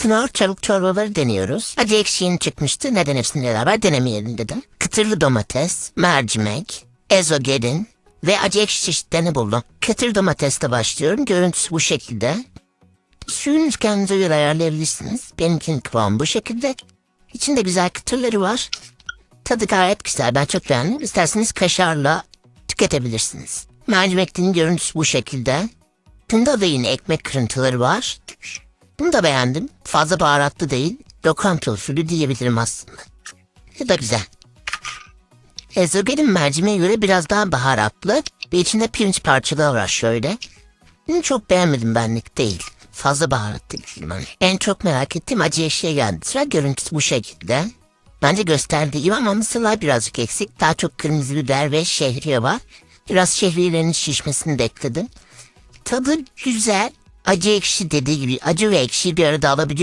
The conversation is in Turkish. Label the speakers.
Speaker 1: Pınar çabuk çorbaları deniyoruz. Acı ekşi yeni çıkmıştı. Neden hepsini beraber denemeyelim dedim. Kıtırlı domates, mercimek, ezogelin ve acı ekşi çeşitlerini buldum. Kıtır domatesle başlıyorum. Görüntüsü bu şekilde. Suyunu kendinize göre ayarlayabilirsiniz. Benimkinin kıvamı bu şekilde. İçinde güzel kıtırları var. Tadı gayet güzel. Ben çok beğendim. İsterseniz kaşarla tüketebilirsiniz. Mercimekliğin görüntüsü bu şekilde. Bunda da yine ekmek kırıntıları var. Bunu da beğendim. Fazla baharatlı değil. Lokanta usulü diyebilirim aslında. Bu da güzel. Ezogelin mercimeğe göre biraz daha baharatlı ve içinde pirinç parçaları var şöyle. Bunu çok beğenmedim benlik değil. Fazla baharatlı değil bana. En çok merak ettiğim acı eşeğe geldi. Sıra görüntüsü bu şekilde. Bence gösterdiği gibi ama mısırlar birazcık eksik. Daha çok kırmızı biber ve şehriye var. Biraz şehriyelerin şişmesini de ekledim. Tadı güzel. Acı ekşi dediği gibi acı ve ekşi bir arada alabiliyorsunuz.